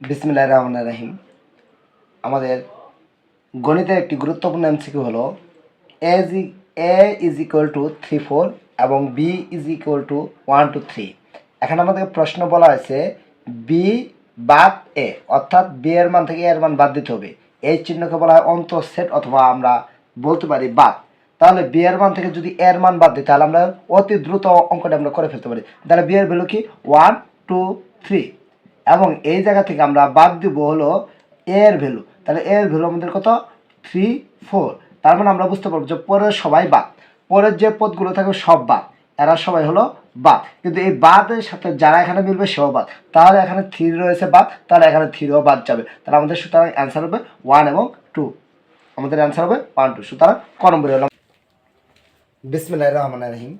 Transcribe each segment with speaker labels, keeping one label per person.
Speaker 1: বিসমিল্লাহ রহমান রাহিম। আমাদের গণিতের একটি গুরুত্বপূর্ণ এমসিকিউ হলো A G A is equal to three four এবং B is equal to one two three এখানে আমাদের প্রশ্ন বলা হয়েছে বি বাদ এ অর্থাৎ বি এর মান থেকে এর মান বাদ দিতে হবে। এই চিহ্নকে বলা হয় অন্তঃসেট অথবা আমরা বলতে পারি বাদ। তাহলে বি এর মান থেকে যদি এর মান বাদ দিই, তাহলে আমরা অতি দ্রুত অঙ্কটা আমরা করে ফেলতে পারি। তাহলে বি এর ভ্যালু কি? ওয়ান টু থ্রি এবং এই জায়গা থেকে আমরা বাদ দিব হলো এর ভ্যালু। তাহলে এর ভ্যালু আমাদের কত? থ্রি ফোর তার মানে আমরা বুঝতে পারব যে পরের সবাই বাদ। পরের যে পদগুলো থাকবে সব বাদ। এরা সবাই হলো বাদ। কিন্তু এই বাদের সাথে যারা এখানে মিলবে সেও বাদ। তাহলে এখানে থ্রি রয়েছে বাদ, তাহলে এখানে থ্রিও বাদ যাবে। তাহলে আমাদের সুতরাং অ্যান্সার হবে ওয়ান এবং টু আমাদের অ্যান্সার হবে ওয়ান টু সুতরাং ক নম্বরে হলো বিসমিল্লাহ রহমান রহিম।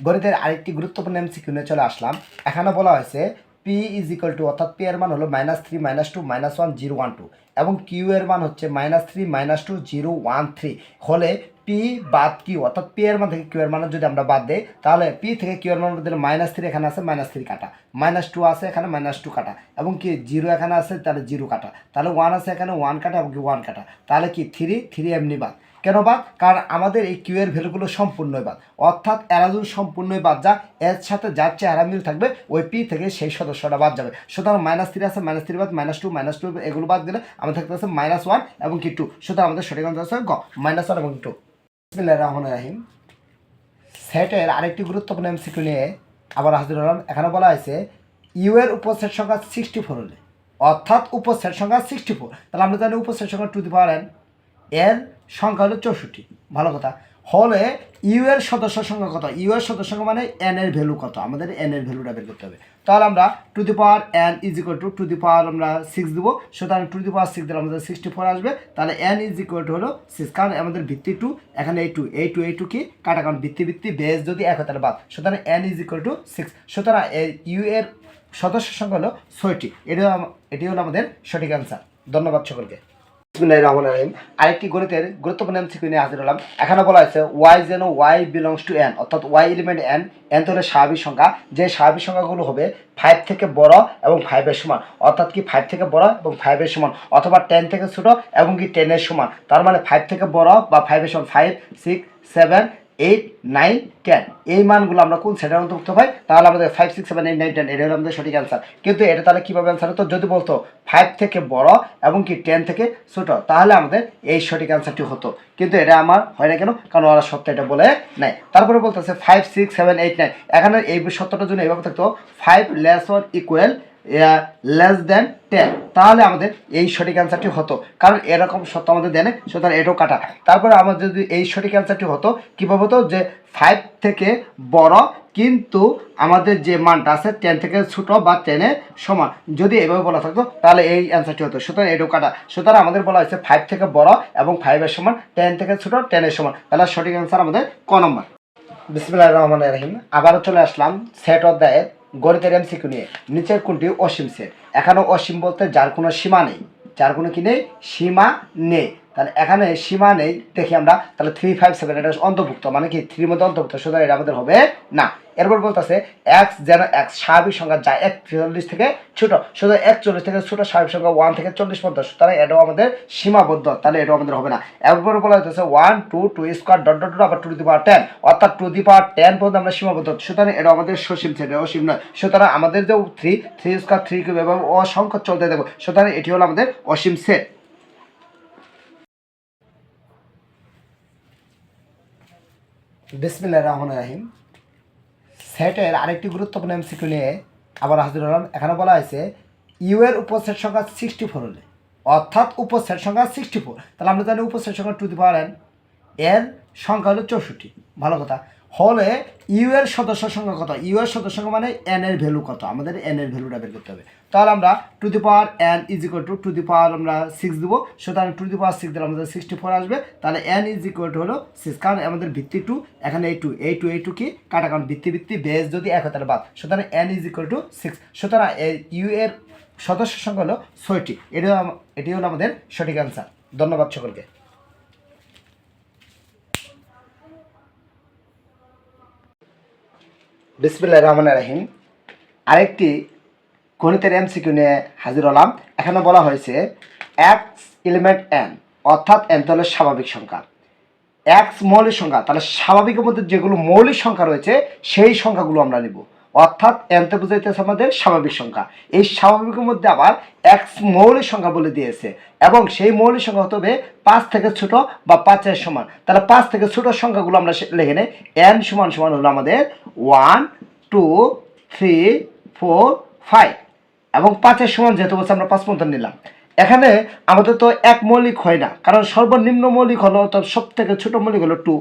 Speaker 1: গণিতের আরেকটি গুরুত্বপূর্ণ এমসিকিউ নিয়ে চলে আসলাম। এখানে বলা হয়েছে পি ইজ ইকুয়াল টু অর্থাৎ পি এর মান হলো minus three minus two minus one zero one two এবং কিউ এর মান হচ্ছে minus three minus two zero one three হলে পি বাদ কিউ অর্থাৎ পি এর মান থেকে কিউ এর মান যদি আমরা বাদ দিই, তাহলে পি থেকে কিউ এর মান দিলে মাইনাস থ্রি এখানে আছে মাইনাস থ্রি কাটা। মাইনাস টু আছে এখানে মাইনাস টু কাটা। এবং কি জিরো এখানে আছে, তাহলে জিরো কাটা। তাহলে ওয়ান আছে এখানে ওয়ান কাটা এবং কি ওয়ান কাটা। তাহলে কি থ্রি থ্রি এমনি বাদ। কেন বাদ? কারণ আমাদের এই কিউ এর ভ্যালুগুলো সম্পূর্ণই বাদ। অর্থাৎ যদি সম্পূর্ণই বাদ যা, এর সাথে যার চেহারা মিল থাকবে, ওই পি থেকে সেই সদস্যটা বাদ যাবে। সুতরাং মাইনাস থ্রি আছে মাইনাস থ্রি বাদ মাইনাস টু মাইনাস টু এগুলো বাদ দিলে আমাদের থাকতে আছে মাইনাস ওয়ান এবং কি টু সুতরাং আমাদের সঠিক আনসার আছে গ মাইনাস ওয়ান এবং টু বিসমিল্লাহির রাহিম রহিম সেটের আরেকটি গুরুত্বপূর্ণ এমসিকিউ নিয়ে আবার হাজির হলাম। এখানে বলা হয়েছে ইউ এর উপসেট সংখ্যা সিক্সটি ফোর হলে। অর্থাৎ উপসেট সংখ্যা সিক্সটি ফোর তাহলে আমরা জানি উপসেট সংখ্যা টু দি পাওয়ার এন এর সংখ্যা হলো চৌষট্টি। ভালো কথা। হলে ইউ এর সদস্য সংখ্যা কত? ইউ এর সদস্য সংখ্যা মানে এন এর ভ্যালু কত? আমাদের এন এর ভ্যালুটা বের করতে হবে। তাহলে আমরা two the power n is equal to two the power আমরা সিক্স দেবো। সুতরাং টু দি পাওয়ার সিক্স দিলে আমাদের সিক্সটি ফোর আসবে। তাহলে এন ইজ ইকুয়াল টু হলো সিক্স কারণ আমাদের ভিত্তি টু এখানে এই টু এই টু এই টু কি? কাটা। কারণ ভিত্তি ভিত্তি বেস যদি এক তাহলে বাদ। সুতরাং n is equal to six সুতরাং ইউ এর সদস্য সংখ্যা হলো ছয়টি। এটি এটি হলো আমাদের সঠিক অ্যান্সার ধন্যবাদ সকলকে। আরেকটি গণিতের গুরুত্বপূর্ণ এমসিকিউ নিয়ে হাজির হলাম। এখানে বলা হয়েছে ওয়াই যেন ওয়াই বিলংস টু এন অর্থাৎ ওয়াই এলিমেন্ট এন এন হলো স্বাভাবিক সংখ্যা। যে স্বাভাবিক সংখ্যাগুলো হবে ফাইভ থেকে বড় এবং ফাইভের সমান। অর্থাৎ কি ফাইভ থেকে বড় এবং ফাইভের সমান? অথবা টেন থেকে ছোট এবং কি টেনের সমান? তার মানে ফাইভ থেকে বড় বা ফাইভের সমান five six seven eight nine ten. এই মানগুলো আমরা কোন সেটার অন্তর্ভুক্ত পাই তাহলে আমাদের five six seven eight nine ten এটা হলো আমাদের সঠিক অ্যান্সার কিন্তু এটা তাহলে কীভাবে অ্যান্সার হতো? যদি বলতো ফাইভ থেকে বড় এবং কি টেন থেকে ছোট, তাহলে আমাদের এই সঠিক অ্যান্সারটি হতো। কিন্তু এটা আমার হয় না কেন? কারণ ওরা সত্য এটা বলে নাই। তারপরে বলতেছে five six seven eight nine এখানে এই সত্যটার জন্য এইভাবে থাকতো five less one equal less than ten তাহলে আমাদের এই সঠিক অ্যান্সারটি হতো। কারণ এরকম সত্য আমাদের দেনে সুতরাং এটাও কাটা। তারপরে আমাদের যদি এই সঠিক অ্যান্সারটি হতো, কীভাবে হতো? যে ফাইভ থেকে বড় কিন্তু আমাদের যে মানটা আছে টেন থেকে ছোটো বা টেনের সমান। যদি এভাবে বলা থাকতো, তাহলে এই অ্যান্সারটি হতো। সুতরাং এটাও কাটা। সুতরাং আমাদের বলা হয়েছে ফাইভ থেকে বড় এবং ফাইভের সমান টেন থেকে ছোটো টেনের সমান। তাহলে সঠিক অ্যান্সার আমাদের ক নম্বর? বিসমিল্লাহ রহমান রহিম। আবারও চলে আসলাম সেট অফ অধ্যায়ের গণিতের এমসিকিউ নিয়ে। নিচের কোনটি? অসীম সেট এখানে অসীম বলতে যার কোনো সীমা নেই। যার কোনো কি নেই? সীমা নেই। তাহলে এখানে সীমা নেই, দেখি আমরা, তাহলে থ্রি ফাইভ সেভেন এটা অন্তর্ভুক্ত মানে কি থ্রির মধ্যে অন্তর্ভুক্ত, সুতরাং এটা আমাদের হবে না। এরপর বলতেছে এক্স যেন এক্স স্বাভাবিক সংখ্যা যায়, এক চল্লিশ থেকে ছোট, সুতরাং এক চল্লিশ থেকে ছোট স্বাভাবিক সংখ্যা ওয়ান থেকে চল্লিশ পর্যন্ত, সুতরাং এটাও আমাদের সীমাবদ্ধ, তাহলে এটাও আমাদের হবে না। এরপর বলা হচ্ছে one two two square dot dot dot আবার টু দি পাওয়ার টেন অর্থাৎ টু দি পাওয়ার টেন পর্যন্ত আমরা সীমাবদ্ধ, সুতরাং এটা আমাদের সসীম সেট অসীম নয়। সুতরাং আমাদের যে three three square three cube এবং অসংখ্য চলতে দেবো সুতরাং এটি হলো আমাদের অসীম সেট বিসমিল্লাহ রহমান রাহিম। সেটের আরেকটি গুরুত্বপূর্ণ এমসিকিউ নিয়ে আবার হাজির হলাম। এখানে বলা হয়েছে, ইউ এর উপসেট সংখ্যা সিক্সটি ফোর হলে। অর্থাৎ উপসেট সংখ্যা সিক্সটি ফোর তাহলে আমরা জানি উপসেট সংখ্যা টু দি পাওয়ার এন এর সংখ্যা হলো চৌষট্টি। ভালো কথা। হলে ইউ এর সদস্য সংখ্যা কত? ইউ এর সদস্য সংখ্যা মানে এন এর ভ্যালু কত? আমাদের এন এর ভ্যালুটা বের করতে হবে। তাহলে আমরা two the power n is equal to two the power আমরা সিক্স দেবো। সুতরাং টু দি পাওয়ার সিক্স দিলে আমাদের সিক্সটি ফোর আসবে। তাহলে এন ইজ ইকুয়াল টু হলো সিক্স কারণ আমাদের ভিত্তি টু এখানে এই টু এই টু এই টু কি? কাটা। কারণ ভিত্তি ভিত্তি বেস যদি এক হয় তাহলে বাদ। সুতরাং n is equal to six সুতরাং ইউ এর সদস্য সংখ্যা হলো ছয়টি। এটি এটি হলো আমাদের সঠিক অ্যান্সার ধন্যবাদ সকলকে। বিসমিল্লাহ রহমান রাহিম। আরেকটি গণিতের এম সিকিউ নিয়ে হাজির হলাম। এখানে বলা হয়েছে এক্স এলিমেন্ট এন অর্থাৎ এন তাহলে স্বাভাবিক সংখ্যা। এক্স মৌলিক সংখ্যা, তাহলে স্বাভাবিকের মধ্যে যেগুলো মৌলিক সংখ্যা রয়েছে, সেই সংখ্যাগুলো আমরা নিব। অর্থাৎ এনতে বুঝাইতেছে আমাদের স্বাভাবিক সংখ্যা। এই স্বাভাবিকের মধ্যে আবার এক্স মৌলিক সংখ্যা বলে দিয়েছে এবং সেই মৌলিক সংখ্যা হতে হবে পাঁচ থেকে ছোট বা পাঁচের সমান। তাহলে পাঁচ থেকে ছোট সংখ্যাগুলো আমরা লিখে নেই। এন সমান সমান হলো আমাদের one, two, three, four, five. এবং পাঁচের সমান যেহেতু বলছে, আমরা পাঁচ পর্যন্ত নিলাম। এখানে আমাদের তো এক মৌলিক হয় না, কারণ সর্বনিম্ন মৌলিক হলো তো সব থেকে ছোট মৌলিক হলো টু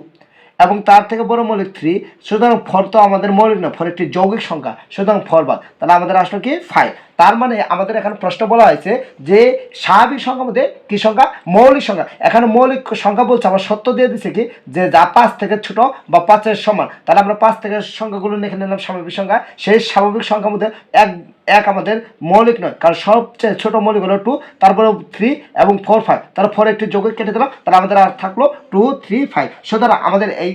Speaker 1: এবং তার থেকে বড় মৌলিক থ্রি সুতরাং ফর তো আমাদের মৌলিক না, ফর একটি যৌগিক সংখ্যা, সুতরাং ফর বাদ তাহলে আমাদের আসলো কি? ফাইভ তার মানে আমাদের এখানে প্রশ্ন বলা হয়েছে যে স্বাভাবিক সংখ্যা মধ্যে কি সংখ্যা? মৌলিক সংখ্যা। এখানে মৌলিক সংখ্যা বলছে, আমরা সত্য দিয়ে দিচ্ছে কি? যে যা পাঁচ থেকে ছোট বা পাঁচের সমান, তাহলে আমরা পাঁচ থেকে সংখ্যাগুলো লিখে নিলাম স্বাভাবিক সংখ্যা। সেই স্বাভাবিক সংখ্যার মধ্যে এক এক আমাদের মৌলিক নয়, কারণ সবচেয়ে ছোট মৌলিক হলো টু তারপরে থ্রি এবং ফোর ফাইভ তাহলে ফোর একটি যোগে কেটে দিলাম, তাহলে আমাদের আর থাকল টু থ্রি ফাইভ সুতরাং আমাদের এই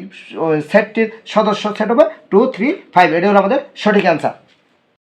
Speaker 1: সেটটির সদস্য সেট হবে টু থ্রি ফাইভ এটি হলো আমাদের সঠিক অ্যান্সার